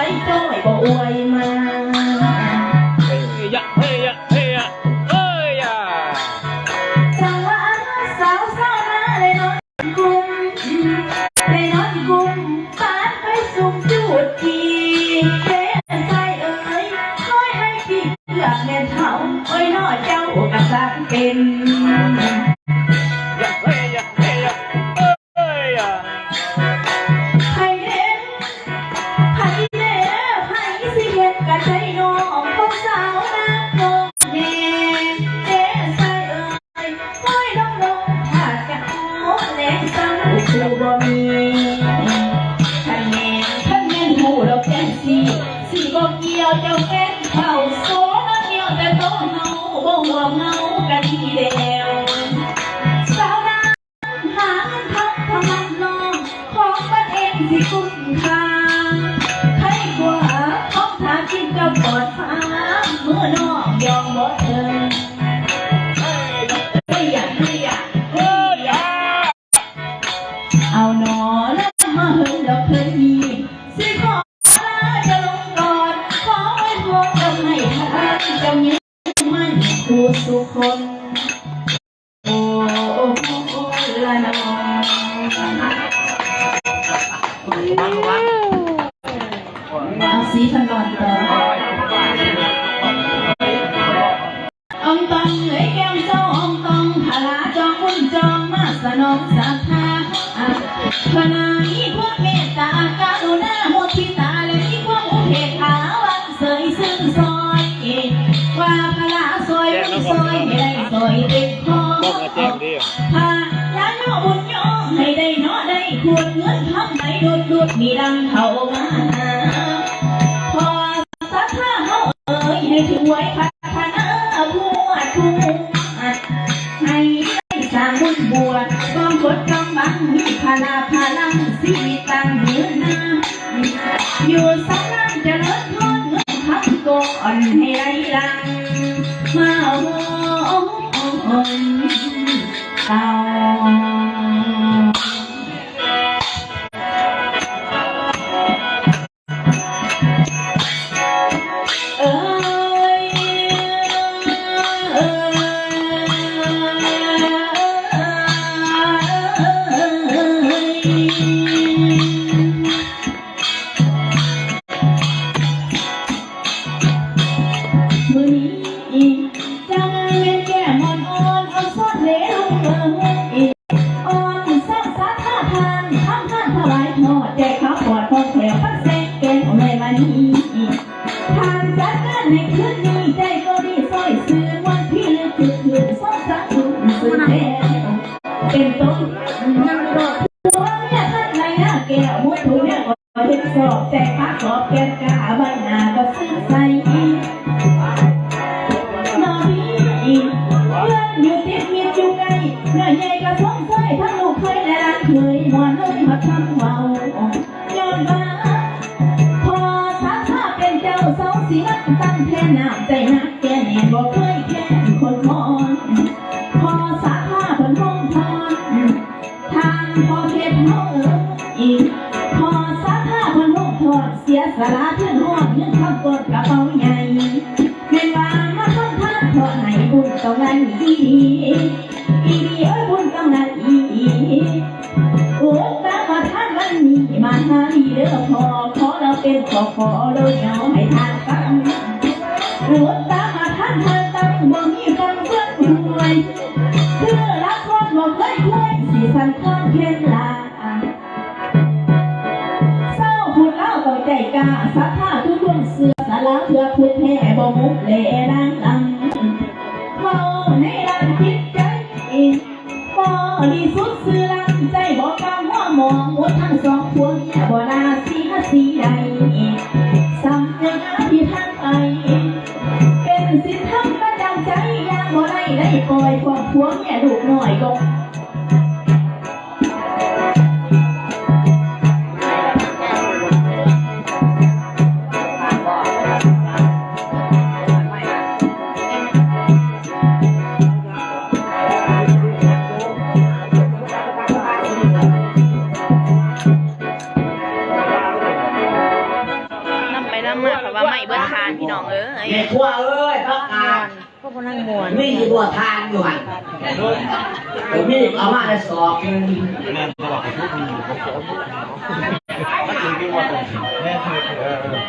ไปจ้อยบ่อวยมาเฮ้ยยะเฮ้ยยะเฮ้ยยะเฮ้ยยะจังหวะสาวสาวมาเลยนอนกุมเลยนอนกุมปานไปสุมจูดทีเด้ใจเอ้ยคอยให้พี่เกือบแม่นเท่าเอ้ยน้อเจ้ากะสักเป็น บ่มีคันแม่นคันแม่นหูดอกแก่นสิสิบ่เกี่ยวเจ้าแก่นเข้าโซนะเกี่ยวแต่โตเฮาบ่ห่วงเฮากันทีเดียวสาวนาหาเงินทำทำมันนองของมันเองสิคุ้มค่าให้กว่าของทากินกับปอดฟ้าเมื่อน้องยอมบ่เถิ มันคู่สุคนโอ้ละนองบังบังเอาสีพันก่อนต่อองตองเอ้ยแก้มเจ้าองตองพลาจองบุญจองมาสนองศรัทธาพนามีพวก เนาะได้ควรเงินทำไหนดูดดูดมีดังเข้ามาพอสักท่าเฮาเอ่ยให้ถึงไว้พัฒนาผู้อาทุให้ได้สร้างบุญบวชความกดกำบังมีพลาพลังชีตังเหนือหน้าอยู่สำนักเจริญทอดเงินทำก่อนให้ไรลังมาโหนเต่า ท่านถวายทอดแจกข้าปอดพอแถวพักเซ็กแกงของแม่มานีทางจัดงานในคืนนี้ใจก็ดีซอยซื้อวันที่ลึกคือคืนสองสามคืนซื้อแท้เป็นต้นนั่งรอหัวเนี่ยท่านไรหนะแก้วมุดถุยเนี่ยก็เห็นสอบแต่ข้าขอบแก้มกาใบหน้าก็ซื้อใส่น้องพี่เพื่อนอยู่ติดมีอยู่ไกลเนื้อใหญ่กระทงเคยทั้งลูกเคยและร้านเคยมวนลงมาทำเม ค่คนมอนพอสาขาเพิ่นห้องทอนทางพอเทพเฮาอีกพอสาขาเพิ่นห้องทอดเสียสละเพื่อนห้องเงินขับกดกระเป๋าใหญ่แม่นว่ามาทำทานเพราะให้บุญต้องนั้นอีดีอีดีเอ้ยบุญต้องนั้นอีดีโอ้ตามาทานวันนี้มาหาดีเด้อพอขอเราเป็นขอขอโดยเอาให้ทานฟังโอ้ตา รวยเพื่อรักคนบ่เคยคุยสีสันคนเพียนลาเศร้าพูดเล่าต่อใจกาสัทธาทุกดวงเสือสาระเพื่อพูดแท้บ่มุกเล่ดังดังเมาในรันจิตใจบ่ดีสุดสื่อรังใจบ่กำหัวมองหมดทั้งสองพวงเนี่ยบ่นาสีหาสีใดสำยังอาที่ทาง ความพวงแม่ลูกน้อยก็น้ำไปน้ำมาเพราะว่าไม่เบิดทานพี่น้องเอ้ย แม่ครัวเอ้ยพักกาดพวกพนั่งมวนมีอยู่บัวทานอยู่หันผมมีเอามาได้สอบหนึ่ง